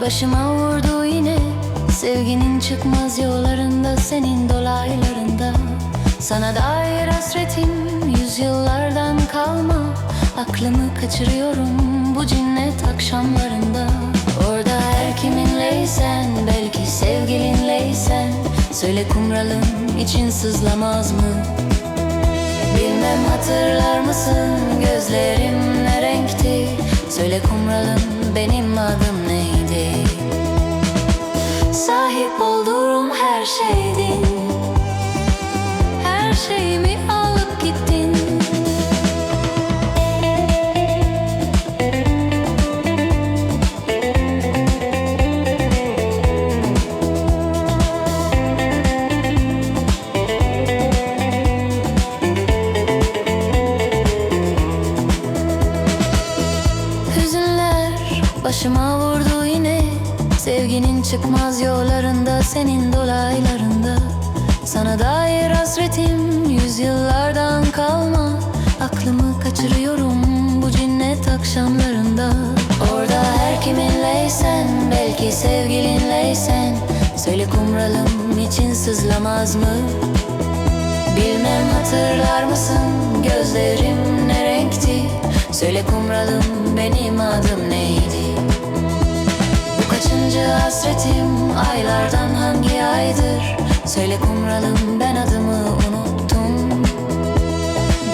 Başıma vurdu yine. Sevginin çıkmaz yollarında Senin dolaylarında. Sana dair hasretim Yüzyıllardan kalma. Aklımı kaçırıyorum Bu cinnet akşamlarında. Orada her kiminleysen Belki sevgilinleysen Söyle kumralın için sızlamaz mı? Bilmem hatırlar mısın gözlerim? Söyle kumralım benim adım neydi? Sahip olduğum her şeydin Her şeyimi başıma vurdu yine. Sevginin çıkmaz yollarında Senin dolaylarında. Sana dair hasretim Yüzyıllardan kalma. Aklımı kaçırıyorum Bu cinnet akşamlarında. Orada her kiminleysen Belki sevgilinleysen Söyle kumralım için sızlamaz mı? Bilmem hatırlar mısın? Gözlerim ne renkti? Söyle kumralım benim adım neydi Kaçıncı hasretim aylardan hangi aydır? Söyle kumralım ben adımı unuttum.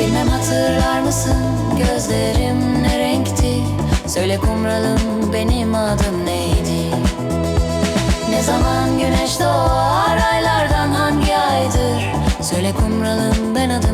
Bilmem hatırlar mısın gözlerim ne renkti? Söyle kumralım benim adım neydi? Ne zaman güneş doğar aylardan hangi aydır? Söyle kumralım ben adımı